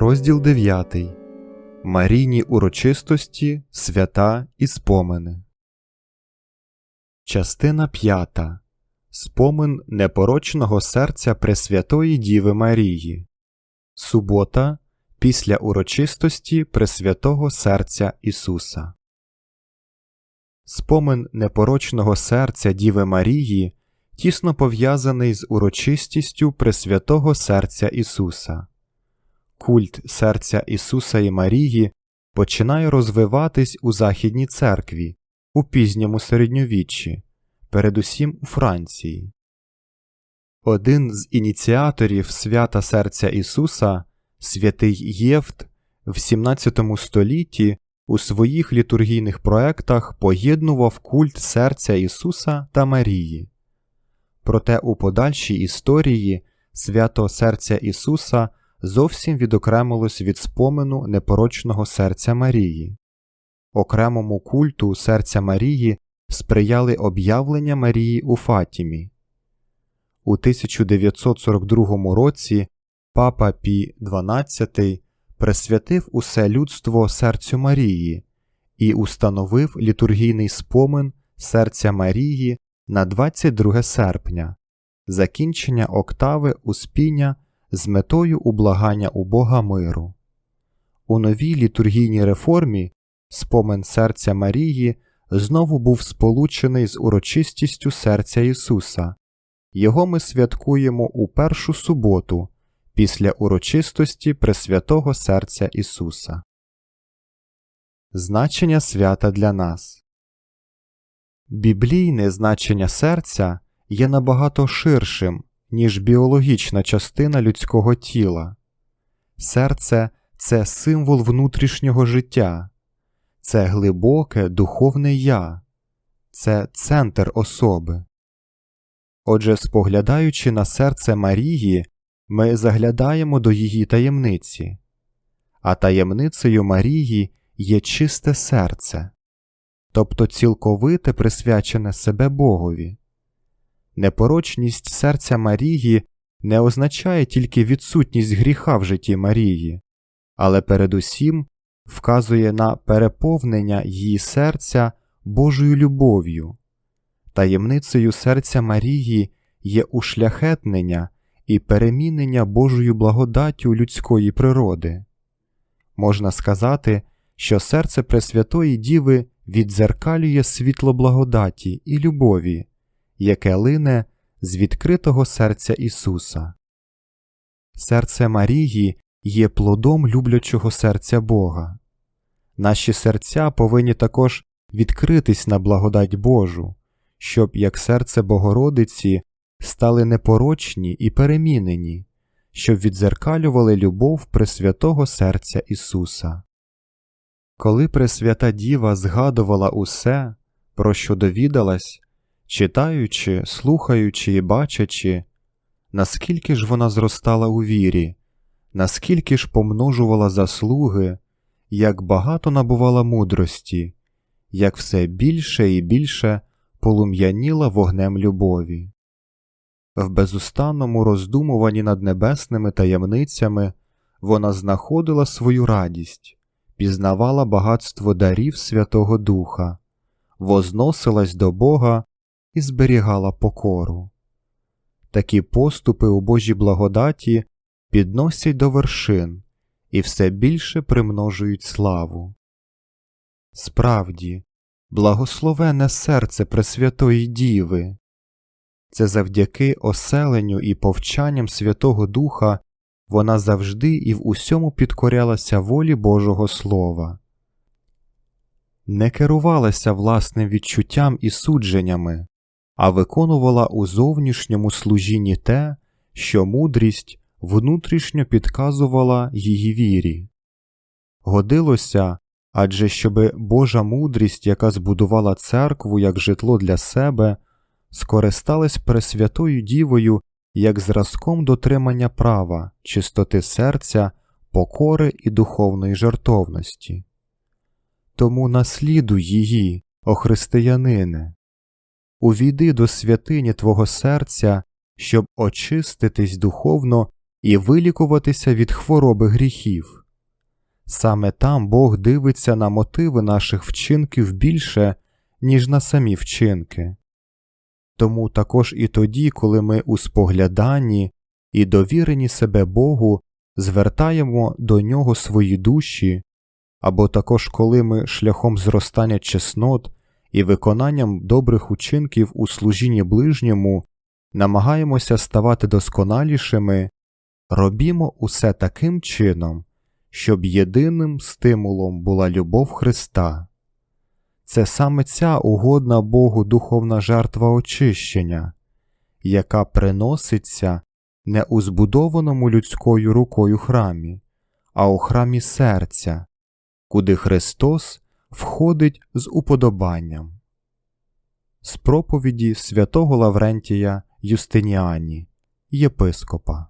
Розділ 9. Марійні урочистості, свята і спомини. Частина 5. Спомин непорочного серця Пресвятої Діви Марії. Субота після урочистості Пресвятого серця Ісуса. Спомин непорочного серця Діви Марії тісно пов'язаний з урочистістю Пресвятого серця Ісуса. Культ серця Ісуса і Марії починає розвиватись у Західній церкві у пізньому середньовіччі, передусім у Франції. Один з ініціаторів свята серця Ісуса, святий Євт, в 17 столітті у своїх літургійних проектах поєднував культ серця Ісуса та Марії. Проте у подальшій історії свято серця Ісуса зовсім відокремилось від спомену непорочного серця Марії. Окремому культу серця Марії сприяли об'явлення Марії у Фатімі. У 1942 році папа Пі XII присвятив усе людство серцю Марії і установив літургійний спомин серця Марії на 22 серпня, закінчення октави Успіння з метою ублагання у Бога миру. У новій літургійній реформі спомин серця Марії знову був сполучений з урочистістю серця Ісуса. Його ми святкуємо у першу суботу після урочистості Пресвятого серця Ісуса. Значення свята для нас Біблійне значення серця є набагато ширшим, ніж біологічна частина людського тіла. Серце це символ внутрішнього життя, це глибоке духовне я, це центр особи. Отже, споглядаючи на серце Марії, ми заглядаємо до її таємниці, а таємницею Марії є чисте серце, тобто цілковите присвячене себе Богові. Непорочність серця Марії не означає тільки відсутність гріха в житті Марії, але передусім вказує на переповнення її серця Божою любов'ю. Таємницею серця Марії є ушляхетнення і перемінення Божою благодаттю людської природи. Можна сказати, що серце Пресвятої Діви віддзеркалює світло благодаті і любові яке лине з відкритого серця Ісуса. Серце Марії є плодом люблячого серця Бога. Наші серця повинні також відкритись на благодать Божу, щоб, як серце Богородиці, стали непорочні і перемінені, щоб відзеркалювали любов Пресвятого серця Ісуса. Коли Пресвята Діва згадувала усе, про що довідалась, читаючи, слухаючи і бачачи, наскільки ж вона зростала у вірі, наскільки ж помножувала заслуги, як багато набувала мудрості, як все більше і більше полум'яніла вогнем любові. В безустанному роздумуванні над небесними таємницями вона знаходила свою радість, пізнавала багатство дарів Святого Духа, возносилась до Бога і зберігала покору. Такі поступи у Божій благодаті підносять до вершин і все більше примножують славу. Справді, благословене серце Пресвятої Діви. Це завдяки оселенню і повчанням Святого Духа вона завжди і в усьому підкорялася волі Божого Слова, не керувалася власним відчуттям і судженнями, а виконувала у зовнішньому служінні те, що мудрість внутрішньо підказувала її вірі. Годилося адже щоби Божа мудрість, яка збудувала церкву як житло для себе, скористалась Пресвятою Дівою як зразком дотримання права, чистоти серця, покори і духовної жертовності. Тому наслідуй її, о християнине, увійди до святині Твого серця, щоб очиститись духовно і вилікуватися від хвороби гріхів. Саме там Бог дивиться на мотиви наших вчинків більше, ніж на самі вчинки. Тому також і тоді, коли ми у спогляданні і довірені себе Богу, звертаємо до нього свої душі, або також коли ми шляхом зростання чеснот і виконанням добрих учинків у служінні ближньому намагаємося ставати досконалішими, робімо усе таким чином, щоб єдиним стимулом була любов Христа. Це саме ця угодна Богу духовна жертва очищення, яка приноситься не у збудованому людською рукою храмі, а у храмі серця, куди Христос входить з уподобанням. З проповіді святого Лаврентія Юстиніані, єпископа.